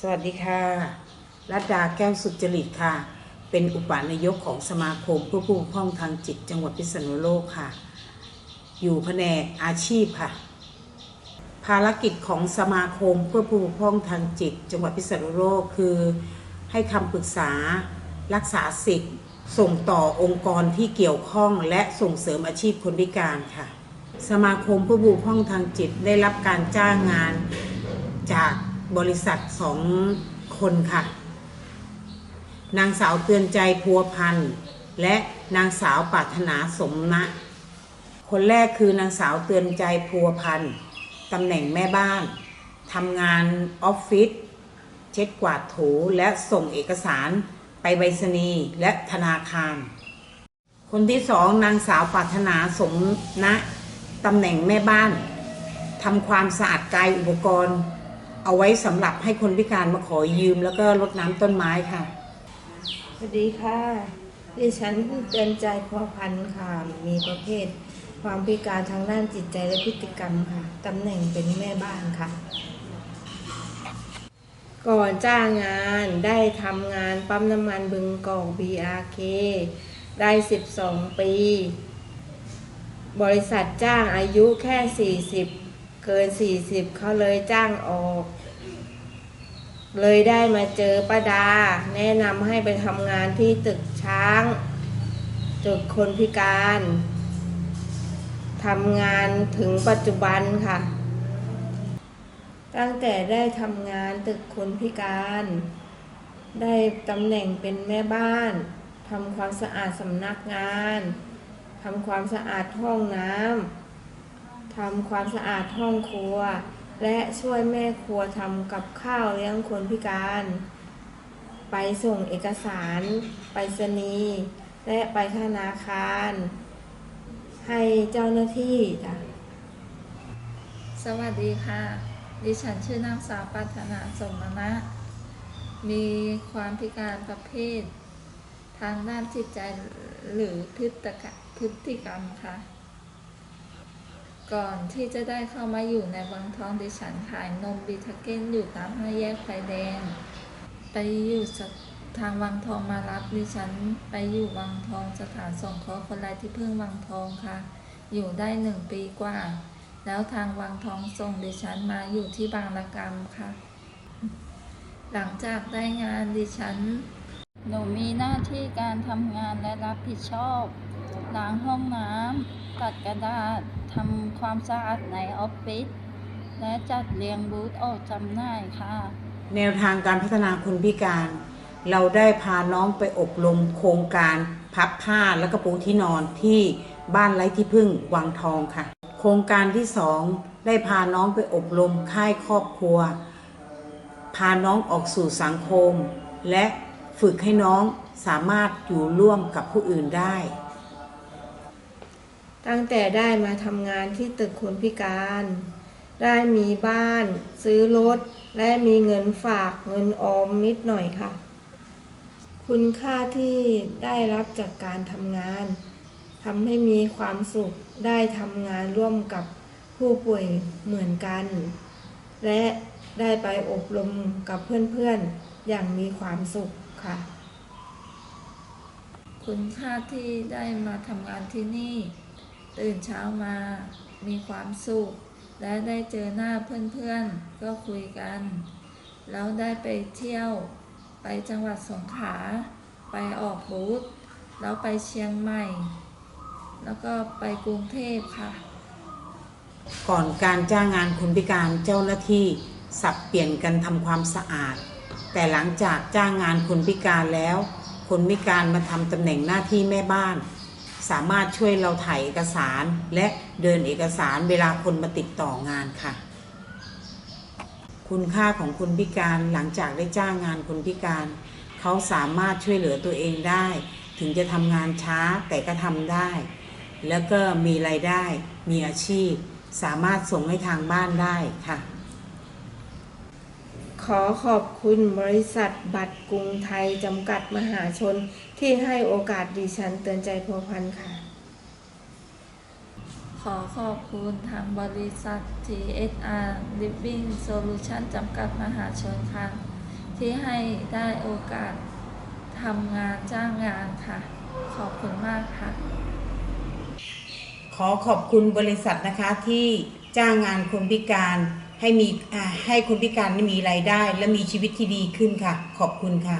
สวัสดีค่ะรัตดาแก้วสุจริตค่ะ เป็นอุปนายกของสมาคมเพื่อผู้ปกครองทางจิตจังหวัดพิษณุโลกค่ะ อยู่แผนกอาชีพค่ะ ภารกิจของสมาคมเพื่อผู้ปกครองทางจิต จังหวัดพิษณุโลกคือให้คำปรึกษารักษาสิทธิ์ ส่งต่อองค์กรที่เกี่ยวข้องและส่งเสริมอาชีพคนพิการค่ะ สมาคมผู้บกพร่องทางจิตได้รับการจ้างงานจาก บริษัทสองคนค่ะ นางสาวเตือนใจพัวพันธ์และนางสาวปรารถนาสมนะ คนแรกคือนางสาวเตือนใจพัวพันธ์ตำแหน่งแม่บ้านทำงานออฟฟิศเช็ดกวาดถูและส่งเอกสารไปไปรษณีย์และธนาคาร คนที่สองนางสาวปรารถนาสมนะตำแหน่งแม่บ้านทำความสะอาดกายอุปกรณ์ เอาไว้สำหรับให้คนพิการมาขอยืม แล้วก็รดน้ำต้นไม้ค่ะ สวัสดีค่ะ ดิฉันเตือนใจพอพันธ์ค่ะ มีประเภท ความพิการทางด้านจิตใจและพฤติกรรมค่ะ ตำแหน่งเป็นแม่บ้านค่ะ ก่อนจ้างงานได้ทำงานปั๊มน้ำมันบึงกอก BRK ได้ 12 ปี บริษัทจ้างอายุแค่ 40 เกิน 40 เขาเลยจ้างออก เลยได้มาเจอป้าดา แนะนำให้ไปทำงานที่ตึกช้างตึกคนพิการทำงานถึงปัจจุบันค่ะ ตั้งแต่ได้ทำงานตึกคนพิการ ได้ตำแหน่งเป็นแม่บ้านทำความสะอาดสำนักงานทำความสะอาดห้องน้ำทำความสะอาดห้องครัว และช่วยแม่ครัวทำกับข้าวเลี้ยงคนพิการ ไปส่งเอกสาร ไปรษณีย์และไปธนาคาร ให้เจ้าหน้าที่จ้ะสวัสดีค่ะ ดิฉันชื่อนางสาวปัฒนาสมณะ มีความพิการประเภท ทางด้านจิตใจหรือพฤติกรรมพฤติกรรมค่ะ ก่อนที่จะได้เข้ามาอยู่ในวังทองดิฉันขายนมบีทาเก้นอยู่ตามห้าแยกไฟแดง ไปอยู่ทางวังทองมารับดิฉันไปอยู่วังทองสถานสงเคราะห์คนไร้ที่พึ่งวังทองค่ะ อยู่ได้หนึ่งปีกว่า แล้วทางวังทองส่งดิฉันมาอยู่ที่บางระกรรมค่ะ หลังจากได้งานดิฉัน หนูมีหน้าที่การทำงานและรับผิดชอบล้างห้องน้ำตัดกระดาษ ทำความสะอาดในออฟฟิศและจัดเรียงบูธออกจำหน่ายค่ะ แนวทางการพัฒนาคนพิการ เราได้พาน้องไปอบรมโครงการพับผ้าและกระปูที่นอนที่บ้านไร้ที่พึ่งวังทองค่ะ โครงการที่สองได้พาน้องไปอบรมค่ายครอบครัว พาน้องออกสู่สังคม และฝึกให้น้องสามารถอยู่ร่วมกับผู้อื่นได้ ตั้งแต่ได้มาทำงานที่ตึกคนพิการ ได้มีบ้าน ซื้อรถ และมีเงินฝากเงินออมนิดหน่อยค่ะ คุณค่าที่ได้รับจากการทำงานทำให้มีความสุขได้ทำงานร่วมกับผู้ป่วยเหมือนกัน และได้ไปอบรมกับเพื่อนๆอย่างมีความสุขค่ะ คุณค่าที่ได้มาทำงานที่นี่ ตื่นเช้ามามีความสุข และได้เจอหน้าเพื่อนๆ ก็คุยกัน แล้วได้ไปเที่ยว ไปจังหวัดสงขลาไปออกบูธแล้วไปเชียงใหม่ แล้วก็ไปกรุงเทพค่ะ ก่อนการจ้างงานคนพิการเจ้าหน้าที่สับเปลี่ยนกันทำความสะอาด แต่หลังจากจ้างงานคนพิการแล้ว คนพิการมาทำตำแหน่งหน้าที่แม่บ้าน สามารถช่วยเราถ่ายเอกสารและเดินเอกสารเวลาคนมาติดต่องานค่ะ คุณค่าของคนพิการหลังจากได้จ้างงานคนพิการ เขาสามารถช่วยเหลือตัวเองได้ ถึงจะทำงานช้าแต่ก็ทำได้ แล้วก็มีรายได้ มีอาชีพ สามารถส่งให้ทางบ้านได้ค่ะ ขอขอบคุณบริษัทบัตรกรุงไทย จำกัดมหาชนที่ให้โอกาสดิฉันเตือนใจพัวพันธ์ค่ะ ขอขอบคุณทางบริษัท TSR Living Solution จำกัดมหาชนค่ะ ที่ให้ได้โอกาสทำงานจ้างงานค่ะ ขอบคุณมากค่ะ ขอขอบคุณบริษัทนะคะที่จ้างงานคนพิการ ให้มีให้คนพิการมีรายได้และมีชีวิตที่ดีขึ้นค่ะ ขอบคุณค่ะ